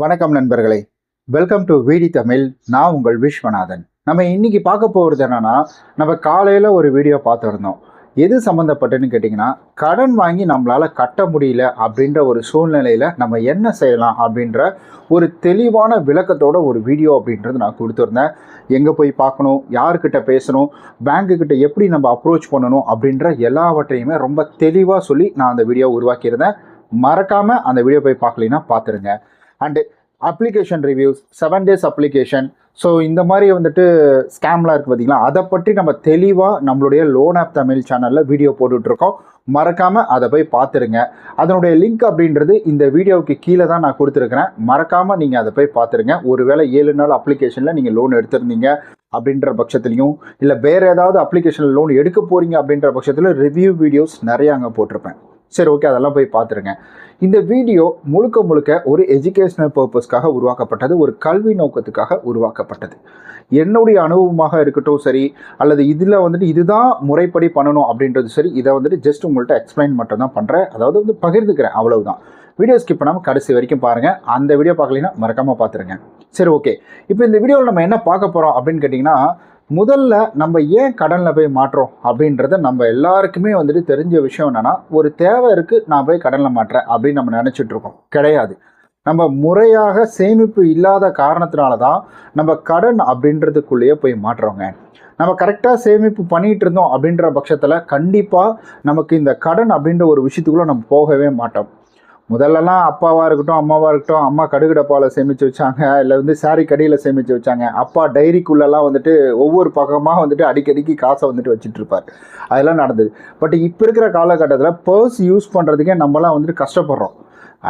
வணக்கம் நண்பர்களே. Welcome to வீடி Tamil நான் உங்கள் விஸ்வநாதன். நம்ம இன்னைக்கு பார்க்க போகிறது என்னன்னா நம்ம காலையில் ஒரு வீடியோ பார்த்துருந்தோம். எது சம்மந்தப்பட்டதுன்னு கேட்டிங்கன்னா கடன் வாங்கி நம்மளால் கட்ட முடியல அப்படின்ற ஒரு சூழ்நிலையில் நம்ம என்ன செய்யலாம் அப்படின்ற ஒரு தெளிவான விளக்கத்தோட ஒரு வீடியோ அப்படின்றது நான் கொடுத்துருந்தேன். எங்கே போய் பார்க்கணும் யாருக்கிட்ட பேசணும் பேங்க்குக்கிட்ட எப்படி நம்ம அப்ரோச் பண்ணணும் அப்படின்ற எல்லாவற்றையுமே ரொம்ப தெளிவாக சொல்லி நான் அந்த வீடியோ உருவாக்கியிருந்தேன். மறக்காமல் அந்த வீடியோ போய் பார்க்கலைன்னா பார்த்துருங்க. And application reviews seven days application so இந்த மாதிரி வந்துட்டு ஸ்கேம்லாம் இருக்குது பார்த்தீங்களா அதை பற்றி நம்ம தெளிவாக நம்மளுடைய லோன் ஆப் தமிழ் சேனலில் வீடியோ போட்டுட்ருக்கோம். மறக்காமல் அதை போய் பார்த்துருங்க அதனுடைய லிங்க் அப்படின்றது இந்த வீடியோவுக்கு கீழே தான் நான் கொடுத்துருக்குறேன். மறக்காமல் நீங்கள் அதை போய் பார்த்துருங்க ஒருவேளை ஏழு நாள் அப்ளிகேஷனில் நீங்கள் லோன் எடுத்திருந்தீங்க அப்படின்ற பட்சத்துலையும் இல்லை வேறு ஏதாவது அப்ளிகேஷனில் லோன் எடுக்க போகிறீங்க அப்படின்ற பட்சத்தில் ரிவ்யூ வீடியோஸ் நிறையா அங்கே போட்டிருப்பேன். சரி ஓகே அதெல்லாம் போய் பார்த்துருங்க. இந்த வீடியோ முழுக்க முழுக்க ஒரு எஜுகேஷனல் பர்பஸ்க்காக உருவாக்கப்பட்டது ஒரு கல்வி நோக்கத்துக்காக உருவாக்கப்பட்டது. என்னுடைய அனுபவமாக இருக்கட்டும் சரி அல்லது இதில் வந்துட்டு இதுதான் முறைப்படி பண்ணணும் அப்படின்றது சரி இதை வந்துட்டு ஜஸ்ட் உங்கள்கிட்ட எக்ஸ்பிளைன் மட்டும் தான் பண்ணுறேன் அதாவது வந்து பகிர்ந்துக்கிறேன் அவ்வளவுதான். வீடியோ ஸ்கிப் பண்ணாமல் கடைசி வரைக்கும் பாருங்கள் அந்த வீடியோ பார்க்கலைன்னா மறக்காமல் பார்த்துருங்க. சரி ஓகே இப்போ இந்த வீடியோவில் நம்ம என்ன பார்க்க போகிறோம் அப்படின்னு கேட்டிங்கன்னா முதல்ல நம்ம ஏன் கடனில் போய் மாட்டுறோம் அப்படின்றத நம்ம எல்லாருக்குமே வந்துட்டு தெரிஞ்ச விஷயம் என்னென்னா ஒரு தேவை இருக்குது நான் போய் கடனில் மாட்டுறேன் அப்படின்னு நம்ம நினச்சிட்டு இருக்கோம். கிடையாது. நம்ம முறையாக சேமிப்பு இல்லாத காரணத்தினால தான் நம்ம கடன் அப்படின்றதுக்குள்ளேயே போய் மாட்டுறோங்க நம்ம கரெக்டாக சேமிப்பு பண்ணிகிட்டு இருந்தோம் அப்படின்ற பட்சத்தில் கண்டிப்பாக நமக்கு இந்த கடன் அப்படின்ற ஒரு விஷயத்துக்குள்ளே நம்ம போகவே மாட்டோம். முதல்லலாம் அப்பாவாக இருக்கட்டும் அம்மாவாக இருக்கட்டும் அம்மா கடுகு டப்பாவில் சேமித்து வச்சாங்க இல்லை வந்து சாரி கடியில் சேமித்து வச்சாங்க. அப்பா டைரிக்குள்ளெல்லாம் வந்துட்டு ஒவ்வொரு பக்கமாக வந்துட்டு அடிக்கடிக்கு காசை வந்துட்டு வச்சுட்டு இருப்பார் அதெல்லாம் நடந்தது. பட் இப்போ இருக்கிற காலகட்டத்தில் பர்ஸ் யூஸ் பண்ணுறதுக்கே நம்மலாம் வந்துட்டு கஷ்டப்படுறோம்.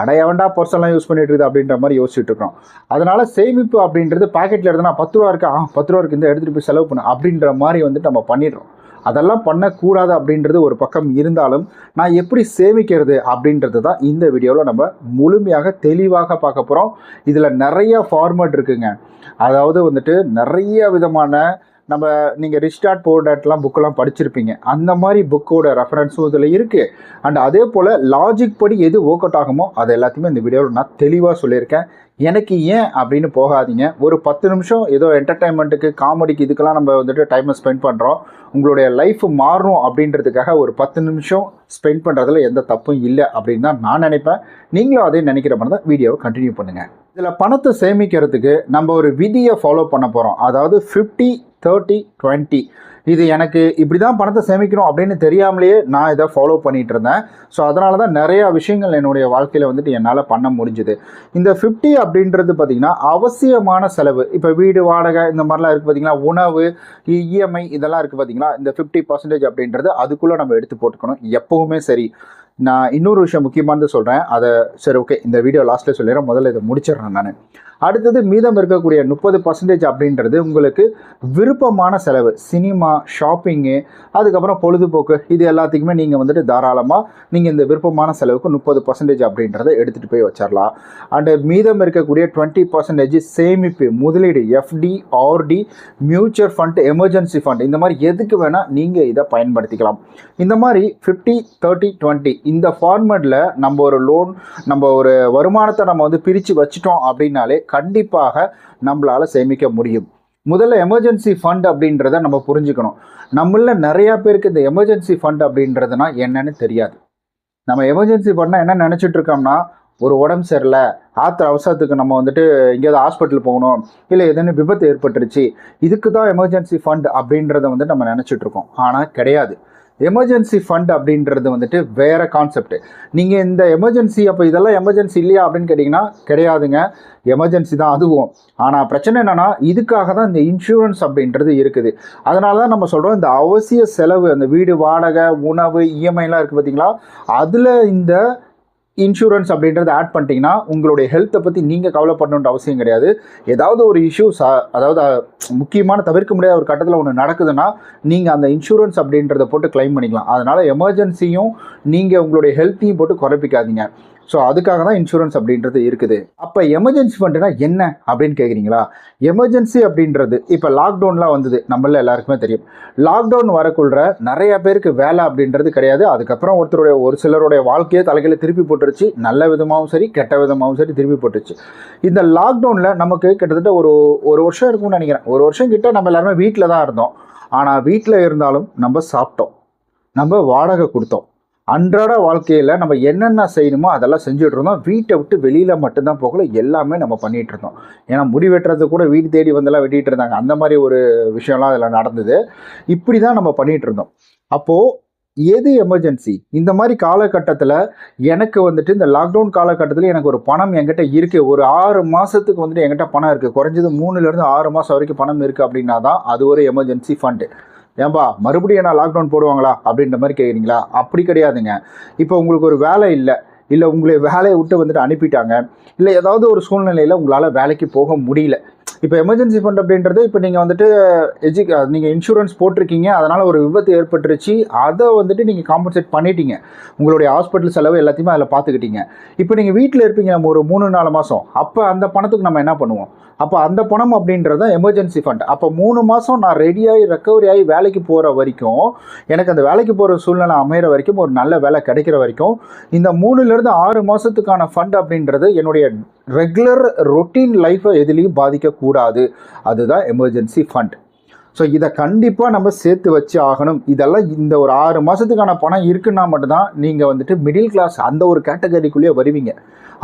அடையவண்டா எவன்டா யூஸ் பண்ணிட்டு இருக்குது அப்படின்ற மாதிரி யோசிச்சுட்டு இருக்கோம் அதனால் சேமிப்பு அப்படின்றது பாக்கெட்டில் எடுத்துனா பத்து ரூபா இருக்கா ஆ பத்து ரூபா இருக்குது இந்த எடுத்துகிட்டு போய் செலவு பண்ணு அப்படின்ற மாதிரி வந்துட்டு நம்ம பண்ணிடுறோம். அதெல்லாம் பண்ணக்கூடாது அப்படின்றது ஒரு பக்கம் இருந்தாலும் நான் எப்படி சேமிக்கிறது அப்படின்றது தான் இந்த வீடியோவில் நம்ம முழுமையாக தெளிவாக பார்க்க போகிறோம் இதில் நிறைய ஃபார்மேட் இருக்குங்க. அதாவது வந்துட்டு நிறைய விதமான நம்ம நீங்கள் ரிஸ்டார்ட் போர்டாட்லாம் புக்கெல்லாம் படிச்சிருப்பீங்க. அந்த மாதிரி புக்கோட ரெஃபரன்ஸும் இதில் இருக்குது அண்ட் அதே போல் லாஜிக் படி எது ஒர்க் அவுட் ஆகுமோ அது எல்லாத்தையுமே இந்த வீடியோவில் நான் தெளிவாக சொல்லியிருக்கேன். எனக்கு ஏன் அப்படின்னு போகாதீங்க. ஒரு பத்து நிமிஷம் ஏதோ என்டர்டைன்மெண்ட்டுக்கு காமெடிக்கு இதுக்கெல்லாம் நம்ம வந்துட்டு டைமை ஸ்பெண்ட் பண்ணுறோம் உங்களுடைய லைஃப் மாறணும் அப்படின்றதுக்காக ஒரு பத்து நிமிஷம் ஸ்பெண்ட் பண்ணுறதுல எந்த தப்பும் இல்லை அப்படின்னு தான் நான் நினைப்பேன். நீங்களும் அதே நினைக்கிற மாதிரி தான் வீடியோவை கண்டினியூ பண்ணுங்கள் இதில் பணத்தை சேமிக்கிறதுக்கு நம்ம ஒரு விதியை ஃபாலோ பண்ண போகிறோம் அதாவது ஃபிஃப்டி தேர்ட்டி டுவெண்ட்டி இது எனக்கு இப்படி தான் பணத்தை சேமிக்கணும் அப்படின்னு தெரியாமலேயே நான் இதை ஃபாலோ பண்ணிகிட்டு இருந்தேன் ஸோ அதனால தான் நிறையா விஷயங்கள் என்னுடைய வாழ்க்கையில் வந்துட்டு என்னால் பண்ண முடிஞ்சுது. இந்த ஃபிஃப்டி அப்படின்றது பார்த்திங்கன்னா அவசியமான செலவு. இப்போ வீடு வாடகை இந்த மாதிரிலாம் இருக்குது பார்த்திங்கன்னா உணவு இஎம்ஐ இதெல்லாம் இருக்குது பார்த்திங்களா இந்த ஃபிஃப்டி பர்சன்டேஜ் அப்படின்றது அதுக்குள்ளே நம்ம எடுத்து போட்டுக்கணும். எப்போவுமே சரி. நான் இன்னொரு விஷயம் முக்கியமானது சொல்கிறேன் அதை சரி ஓகே இந்த வீடியோ லாஸ்ட்டில் சொல்லிடுறேன். முதல்ல இதை முடிச்சிடுறேன் நான். அடுத்தது மீதம் இருக்கக்கூடிய முப்பது பர்சன்டேஜ் அப்படின்றது உங்களுக்கு விருப்பமான செலவு சினிமா ஷாப்பிங்கு அதுக்கப்புறம் பொழுதுபோக்கு இது எல்லாத்துக்குமே நீங்கள் வந்துட்டு தாராளமாக நீங்கள் இந்த விருப்பமான செலவுக்கு முப்பது பர்சன்டேஜ் அப்படின்றத எடுத்துகிட்டு போய் வச்சிடலாம் அண்டு மீதம் இருக்கக்கூடிய டுவெண்ட்டி பர்சன்டேஜ் சேமிப்பு முதலீடு FD RD mutual fund emergency fund இந்த மாதிரி எதுக்கு வேணால் நீங்கள் இதை பயன்படுத்திக்கலாம். இந்த மாதிரி ஃபிஃப்டி தேர்ட்டி டுவெண்ட்டி இந்த ஃபார்மேட்டில் நம்ம ஒரு லோன் நம்ம ஒரு வருமானத்தை நம்ம வந்து பிரித்து வச்சுட்டோம் அப்படின்னாலே கண்டிப்பாக நம்மளால் சேமிக்க முடியும். முதல்ல எமர்ஜென்சி ஃபண்ட் அப்படின்றத நம்ம புரிஞ்சுக்கணும். நம்மள நிறையா பேருக்கு இந்த எமர்ஜென்சி ஃபண்ட் அப்படின்றதுனா என்னன்னு தெரியாது. நம்ம எமர்ஜென்சி ஃபண்ட்னா என்ன நினச்சிட்டு இருக்கோம்னா ஒரு உடம்பு சரியில்லை ஆத்திர அவசரத்துக்கு நம்ம வந்துட்டு எங்கேயாவது ஹாஸ்பிட்டல் போகணும் இல்லை எதுன்னு விபத்து ஏற்பட்டுருச்சு இதுக்கு தான் எமர்ஜென்சி ஃபண்ட் அப்படின்றத வந்து நம்ம நினச்சிட்டு இருக்கோம். ஆனால் கிடையாது. எமர்ஜென்சி ஃபண்ட் அப்படின்றது வந்துட்டு வேறு கான்செப்ட் நீங்கள் இந்த எமர்ஜென்சி அப்போ இதெல்லாம் எமர்ஜென்சி இல்லையா அப்படின்னு கேட்டிங்கன்னா கிடையாதுங்க. எமர்ஜென்சி தான் அதுவும். ஆனால் பிரச்சனை என்னென்னா இதுக்காக தான் இந்த இன்சூரன்ஸ் அப்படின்றது இருக்குது. அதனால தான் நம்ம சொல்கிறோம் இந்த அவசிய செலவு அந்த வீடு வாடகை உணவு இஎம்ஐலாம் இருக்குது பார்த்தீங்களா அதில் இந்த இன்சூரன்ஸ் அப்படின்றத ஆட் பண்ணிட்டீங்கன்னா உங்களுடைய ஹெல்த்தை பற்றி நீங்கள் கவலைப்படணுன்ற அவசியம் கிடையாது. ஏதாவது ஒரு இஷ்யூஸ் அதாவது முக்கியமான தவிர்க்க முடியாத ஒரு கட்டத்தில் ஒன்று நடக்குதுன்னா நீங்கள் அந்த இன்சூரன்ஸ் அப்படின்றத போட்டு கிளைம் பண்ணிக்கலாம். அதனால் எமர்ஜென்சியும் நீங்கள் உங்களுடைய ஹெல்த்தையும் போட்டு குறைப்பிக்காதீங்க. ஸோ அதுக்காக தான் இன்சூரன்ஸ் அப்படின்றது இருக்குது. அப்போ எமர்ஜென்சி ஃபண்டுனா என்ன அப்படின்னு கேட்குறீங்களா எமர்ஜென்சி அப்படின்றது இப்போ லாக்டவுன்லாம் வந்தது நம்மள எல்லாருக்குமே தெரியும். லாக்டவுன் வரக்குள்ள நிறைய பேருக்கு வேலை அப்படின்றது கிடையாது. அதுக்கப்புறம் ஒருத்தருடைய ஒரு சிலருடைய வாழ்க்கையை தலைகளை திருப்பி போட்டுருச்சு. நல்ல விதமாகவும் சரி கெட்ட விதமாகவும் சரி திருப்பி போட்டுருச்சு. இந்த லாக்டவுனில் நமக்கு கிட்டத்தட்ட ஒரு ஒரு வருஷம் இருக்கும்னு நினைக்கிறேன். ஒரு வருஷம் கிட்ட நம்ம எல்லாருமே வீட்டில் தான் இருந்தோம். ஆனால் வீட்டில் இருந்தாலும் நம்ம சாப்பிட்டோம். நம்ம வாடகை கொடுத்தோம். அன்றாட வாழ்க்கையில் நம்ம என்னென்ன செய்யணுமோ அதெல்லாம் செஞ்சுட்டு இருந்தோம். வீட்டை விட்டு வெளியில் மட்டும்தான் போகல எல்லாமே நம்ம பண்ணிகிட்டு இருந்தோம். ஏன்னா முடி வெட்டுறது கூட வீடு தேடி வந்தெல்லாம் வெட்டிகிட்டு இருந்தாங்க. அந்த மாதிரி ஒரு விஷயம்லாம் அதில் நடந்தது. இப்படி தான் நம்ம பண்ணிகிட்டு இருந்தோம். அப்போது எது எமர்ஜென்சி இந்த மாதிரி காலகட்டத்தில் எனக்கு வந்துட்டு இந்த லாக்டவுன் காலகட்டத்தில் எனக்கு ஒரு பணம் என்கிட்ட இருக்குது ஒரு ஆறு மாதத்துக்கு வந்துட்டு என்கிட்ட பணம் இருக்குது குறைஞ்சது மூணுலேருந்து ஆறு மாதம் வரைக்கும் பணம் இருக்குது அப்படின்னா தான் அது ஒரு எமர்ஜென்சி ஃபண்டு ஏன்பா மறுபடியும் நான் லாக்டவுன் போடுவாங்களா? அப்படின்ற மாதிரி கேட்குறீங்களா அப்படி கிடையாதுங்க. இப்போ உங்களுக்கு ஒரு வேலை இல்லை இல்லை உங்களை வேலையை விட்டு வந்துட்டு அனுப்பிட்டாங்க இல்லை ஏதாவது ஒரு சூழ்நிலையில் உங்களால் வேலைக்கு போக முடியல இப்போ எமர்ஜென்சி ஃபண்ட் அப்படின்றது இப்போ நீங்கள் வந்துட்டு எஜு நீங்கள் இன்சூரன்ஸ் போட்டிருக்கீங்க அதனால் ஒரு விபத்து ஏற்பட்டுருச்சு அதை வந்துட்டு நீங்கள் காம்பன்சேட் பண்ணிட்டீங்க. உங்களுடைய ஹாஸ்பிட்டல் செலவு எல்லாத்தையுமே அதில் பார்த்துக்கிட்டீங்க. இப்போ நீங்கள் வீட்டில் இருப்பீங்க நம்ம ஒரு மூணு நாலு மாதம் அப்போ அந்த பணத்துக்கு நம்ம என்ன பண்ணுவோம்? அப்போ அந்த பணம் அப்படின்றது எமர்ஜென்சி ஃபண்ட் அப்போ மூணு மாதம் நான் ரெடியாகி ரெக்கவரி ஆகி வேலைக்கு போகிற வரைக்கும் எனக்கு அந்த வேலைக்கு போகிற சூழ்நிலை அமைகிற வரைக்கும் ஒரு நல்ல வேலை கிடைக்கிற வரைக்கும் இந்த மூணுலேருந்து ஆறு மாதத்துக்கான ஃபண்ட் அப்படின்றது என்னுடைய ரெகுலர் ரொட்டீன் லைஃப்பை எதுலேயும் பாதிக்கக்கூடாது. அதுதான் எமர்ஜென்சி ஃபண்ட். ஸோ இதை கண்டிப்பாக நம்ம சேர்த்து வச்சு ஆகணும். இதெல்லாம் இந்த ஒரு ஆறு மாதத்துக்கான பணம் இருக்குன்னா மட்டும்தான் நீங்கள் வந்துட்டு மிடில் கிளாஸ் அந்த ஒரு கேட்டகரிக்குள்ளேயே வருவீங்க.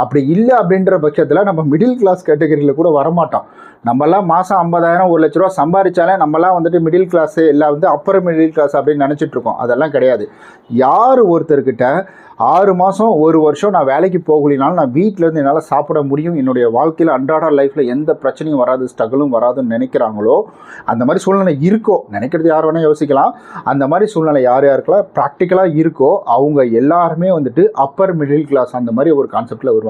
அப்படி இல்லை அப்படின்ற பட்சத்தில் நம்ம மிடில் கிளாஸ் கேட்டகரியில் கூட வரமாட்டோம். நம்மலாம் மாதம் ஐம்பதாயிரம் ஒரு லட்ச ரூபா சம்பாதிச்சாலே நம்மலாம் வந்துட்டு மிடில் கிளாஸு இல்லை வந்து அப்பர் மிடில் கிளாஸ் அப்படின்னு நினச்சிட்டு இருக்கோம். அதெல்லாம் கிடையாது. யார் ஒருத்தர்கிட்ட ஆறு மாதம் ஒரு வருஷம் நான் வேலைக்கு போகலினாலும் நான் வீட்டிலேருந்து என்னால் சாப்பிட முடியும் என்னுடைய வாழ்க்கையில் அன்றாட லைஃப்பில் எந்த பிரச்சனையும் வராது ஸ்ட்ரகிளும் வராதுன்னு நினைக்கிறாங்களோ அந்த மாதிரி சூழ்நிலை இருக்கோ நினைக்கிறது யார் வேணால் யோசிக்கலாம். அந்த மாதிரி சூழ்நிலை யார் யாருக்கெல்லாம் ப்ராக்டிக்கலாக இருக்கோ அவங்க எல்லாருமே வந்துட்டு அப்பர் மிடில் கிளாஸ் அந்த மாதிரி ஒரு கான்செப்டில் வருவாங்க.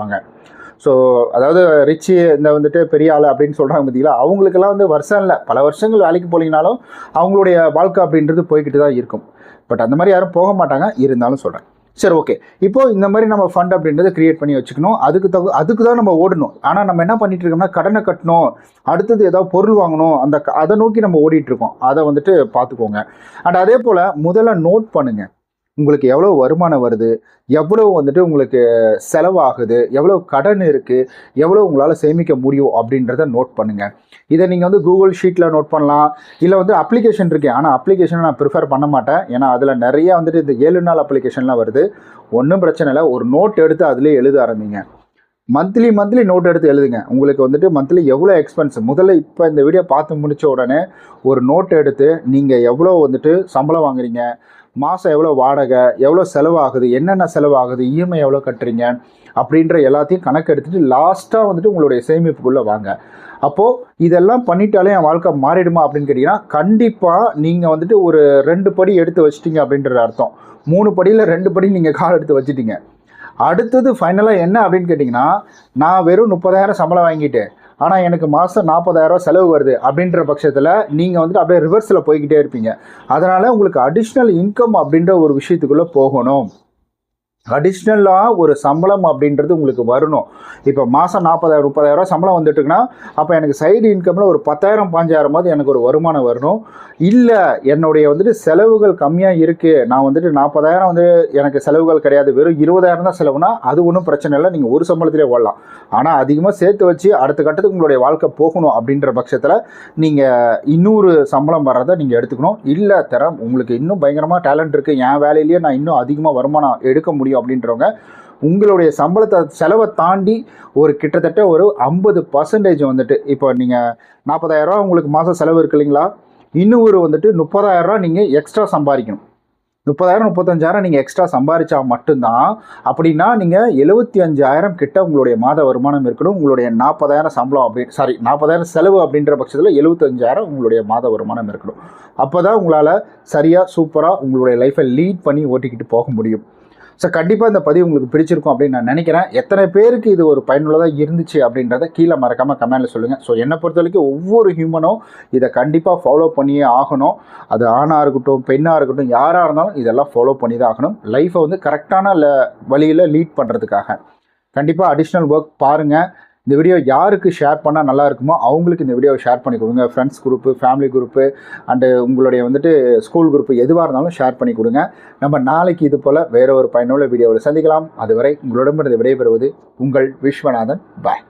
ஸோ அதாவது ரிச்சு இந்த வந்துட்டு பெரிய ஆள் அப்படின்னு சொல்கிறாங்க பார்த்தீங்களா அவங்களுக்கெல்லாம் வந்து வருஷம் இல்லை. பல வருஷங்கள் வேலைக்கு போலீங்கனாலும் அவங்களுடைய வாழ்க்கை அப்படின்றது போய்கிட்டு தான் இருக்கும். பட் அந்த மாதிரி யாரும் போக மாட்டாங்க. இருந்தாலும் சொல்கிறேன் சரி ஓகே இப்போ இந்த மாதிரி நம்ம ஃபண்ட் அப்படின்றத கிரியேட் பண்ணி வச்சுக்கணும். அதுக்கு தகு அதுக்கு தான் நம்ம ஓடணும். ஆனால் நம்ம என்ன பண்ணிட்டு இருக்கோம்னா கடனை கட்டணும். அடுத்தது ஏதாவது பொருள் வாங்கணும். அந்த க- அதை நோக்கி நம்ம ஓடிட்டு இருக்கோம். அதை வந்துட்டு பார்த்துக்கோங்க. அண்ட் அதே போல் முதல்ல நோட் பண்ணுங்கள் உங்களுக்கு எவ்வளோ வருமானம் வருது? எவ்வளோ வந்துட்டு உங்களுக்கு செலவாகுது? எவ்வளோ கடன் இருக்குது எவ்வளோ உங்களால் சேமிக்க முடியும் அப்படின்றத நோட் பண்ணுங்கள் இதை நீங்கள் வந்து கூகுள் ஷீட்டில் நோட் பண்ணலாம். இல்லை வந்து அப்ளிகேஷன் இருக்கு. ஆனால் அப்ளிகேஷனை நான் ப்ரிஃபர் பண்ண மாட்டேன். ஏன்னா அதில் நிறைய வந்துட்டு இந்த ஏழு நாள் அப்ளிகேஷன்லாம் வருது. ஒன்றும் பிரச்சனை இல்லை. ஒரு நோட் எடுத்து அதிலே எழுத ஆரம்பிங்க. மந்த்லி மந்த்லி நோட் எடுத்து எழுதுங்க. உங்களுக்கு வந்துட்டு மந்த்லி எவ்வளோ எக்ஸ்பென்ஸ் முதல்ல இப்போ இந்த வீடியோ பார்த்து முடித்த உடனே ஒரு நோட் எடுத்து நீங்கள் எவ்வளோ வந்துட்டு சம்பளம் வாங்குறீங்க? மாதம் எவ்வளோ வாடகை எவ்வளோ செலவாகுது என்னென்ன செலவாகுது இஎம்ஐ எவ்வளோ கட்டுறீங்க அப்படின்ற எல்லாத்தையும் கணக்கு எடுத்துகிட்டு லாஸ்ட்டாக வந்துட்டு உங்களுடைய சேமிப்புக்குள்ளே வாங்க. அப்போது இதெல்லாம் பண்ணிட்டாலே என் வாழ்க்கை மாறிடுமா அப்படின்னு கேட்டிங்கன்னா கண்டிப்பாக நீங்கள் வந்துட்டு ஒரு ரெண்டு படி எடுத்து வச்சிட்டிங்க அப்படின்றது அர்த்தம். மூணு படியில் ரெண்டு படி நீங்கள் கால் எடுத்து வச்சுட்டிங்க. அடுத்தது ஃபைனலாக என்ன அப்படின்னு கேட்டிங்கன்னா நான் வெறும் முப்பதாயிரம் சம்பளம் வாங்கிட்டேன். ஆனால் எனக்கு மாதம் நாற்பதாயிரரூவா செலவு வருது அப்படின்ற பட்சத்தில் நீங்கள் வந்துட்டு அப்படியே ரிவர்ஸில் போய்கிட்டே இருப்பீங்க. அதனால் உங்களுக்கு அடிஷ்னல் இன்கம் அப்படின்ற ஒரு விஷயத்துக்குள்ளே போகணும். அடிஷ்னலாக ஒரு சம்பளம் அப்படின்றது உங்களுக்கு வரணும். இப்போ மாதம் நாற்பதாயிரம் முப்பதாயிரம் சம்பளம் வந்துட்டுருக்குன்னா அப்போ எனக்கு சைடு இன்கமில் ஒரு பத்தாயிரம் பாஞ்சாயிரமாவது எனக்கு ஒரு வருமானம் வரணும். இல்லை என்னுடைய வந்துட்டு செலவுகள் கம்மியாக இருக்குது நான் வந்துட்டு நாற்பதாயிரம் வந்து எனக்கு செலவுகள் கிடையாது. வெறும் இருபதாயிரம் தான் செலவுனா அது ஒன்றும் பிரச்சனை இல்லை. நீங்கள் ஒரு சம்பளத்திலே ஓடலாம். ஆனால் அதிகமாக சேர்த்து வச்சு அடுத்த கட்டத்துக்கு உங்களுடைய வாழ்க்கை போகணும் அப்படின்ற பட்சத்தில் நீங்கள் இன்னொரு சம்பளம் வர்றதை நீங்கள் எடுத்துக்கணும். இல்லை தரம் உங்களுக்கு இன்னும் பயங்கரமாக டேலண்ட் இருக்குது என் வேலையிலேயே நான் இன்னும் அதிகமாக வருமானம் எடுக்க முடியும். அப்படின்றவங்க உங்களுடைய சம்பளத்தை செலவை தாண்டி ஒரு கிட்டத்தட்ட ஒரு ஐம்பது பர்சன்டேஜ் வந்துட்டு இப்போ நீங்கள் நாற்பதாயிரரூவா உங்களுக்கு மாதம் செலவு இருக்கு இல்லைங்களா? இன்னும் ஒரு வந்துட்டு முப்பதாயிரரூவா நீங்கள் எக்ஸ்ட்ரா சம்பாதிக்கணும். முப்பதாயிரம் முப்பத்தஞ்சாயிரம் நீங்கள் எக்ஸ்ட்ரா சம்பாதிச்சா மட்டும்தான் அப்படின்னா நீங்கள் எழுபத்தி அஞ்சாயிரம் கிட்ட உங்களுடைய மாத வருமானம் இருக்கணும். உங்களுடைய நாற்பதாயிரம் சம்பளம் அப்படி சாரி நாற்பதாயிரம் செலவு அப்படின்ற பட்சத்தில் எழுபத்தஞ்சாயிரம் உங்களுடைய மாத வருமானம் இருக்கணும். அப்போ தான் உங்களால் சரியாக சூப்பராக உங்களுடைய லைஃப்பை லீட் பண்ணி ஓட்டிக்கிட்டு போக முடியும். ஸோ கண்டிப்பாக இந்த பதிவு உங்களுக்கு பிடிச்சிருக்கும் அப்படின்னு நான் நினைக்கிறேன். எத்தனை பேருக்கு இது ஒரு பயனுள்ளதாக இருந்துச்சு அப்படின்றத கீழே மறக்காமல் கமெண்டில் சொல்லுங்கள் ஸோ என்னை பொறுத்த வரைக்கும் ஒவ்வொரு ஹியூமனும் இதை கண்டிப்பாக ஃபாலோ பண்ணியே ஆகணும். அது ஆணாக இருக்கட்டும் பெண்ணாக இருக்கட்டும் யாராக இருந்தாலும் இதெல்லாம் ஃபாலோ பண்ணி தான் ஆகணும் லைஃப்பை வந்து கரெக்டான வழியில் லீட் பண்ணுறதுக்காக கண்டிப்பாக அடிஷ்னல் ஒர்க் பாருங்கள் இந்த வீடியோ யாருக்கு ஷேர் பண்ணால் நல்லா இருக்குமோ அவங்களுக்கு இந்த வீடியோவை ஷேர் பண்ணி கொடுங்க. Friends group family group and உங்களுடைய வந்துட்டு ஸ்கூல் குரூப்பு எதுவாக இருந்தாலும் ஷேர் பண்ணி கொடுங்க. நம்ம நாளைக்கு இது போல் வேறு ஒரு பயனுள்ள வீடியோவில் சந்திக்கலாம். அதுவரை உங்களிடமிருந்து விடைபெறுவது உங்கள் விஸ்வநாதன். பாய்